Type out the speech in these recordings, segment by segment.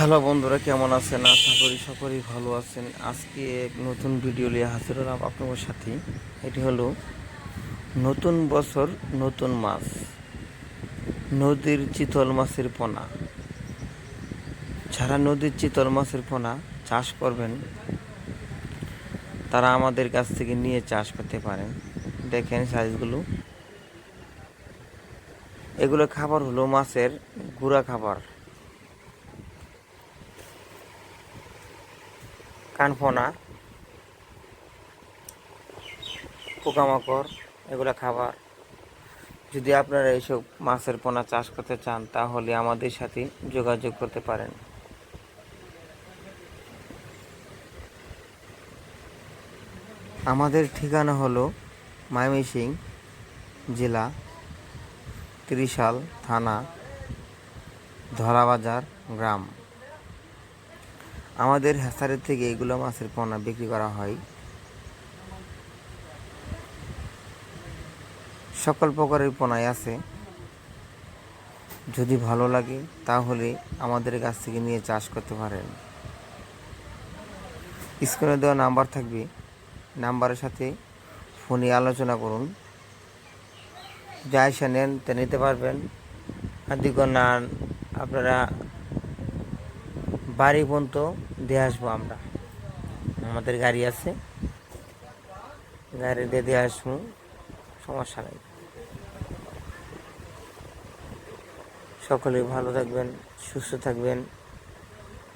Hello বন্ধুরা, কেমন আছেন? আশা করি সকলেই ভালো আছেন। আজকে এক নতুন ভিডিও নিয়ে হাজির হলাম আপনাদের সাথে। এটি হলো নতুন বছর, নতুন মাছ নদীর চিতল মাছের পোনা। যারা নদীর চিতল মাছের পোনা চাষ করবেন, তারা আমাদের কাছ থেকে নিয়ে চাষ করতে পারেন। দেখেন সাইজগুলো এগুলো খাবার হলো মাছের গুঁড়া খাবার। কানফোনা, পোকামাকড়, এগুলো খাবার। যদি আপনারা এইসব মাছের পোনা চাষ করতে চান, তাহলে আমাদের সাথে যোগাযোগ করতে পারেন। আমাদের ঠিকানা হলো ময়মনসিং জেলা, ত্রিশাল থানা, ধরাবাজার গ্রাম। আমাদের হ্যাসারের থেকে এগুলো মাছের পোনা বিক্রি করা হয়। সকল প্রকারের পোনাই আছে। যদি ভালো লাগে, তাহলে আমাদের কাছ থেকে নিয়ে চাষ করতে পারেন। স্ক্রিনে দেওয়া নাম্বার থাকবে। নাম্বারের সাথে ফোনে আলোচনা করুন। যা এসে নেন তা নিতে পারবেন। আর দিকে না, আপনারা বাড়ি পর্যন্ত দিয়ে আসব আমরা। আমাদের গাড়ি আছে। গাড়ি দিয়ে দিয়ে আসব। সমস্যা নেই। সকলেই ভালো থাকবেন, সুস্থ থাকবেন।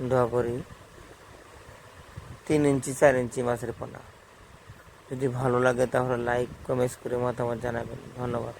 দোয়া করি। তিন ইঞ্চি, চার ইঞ্চি মাছের পোনা। যদি ভালো লাগে তাহলে লাইক কমেন্টস করে মতামত জানাবেন। ধন্যবাদ।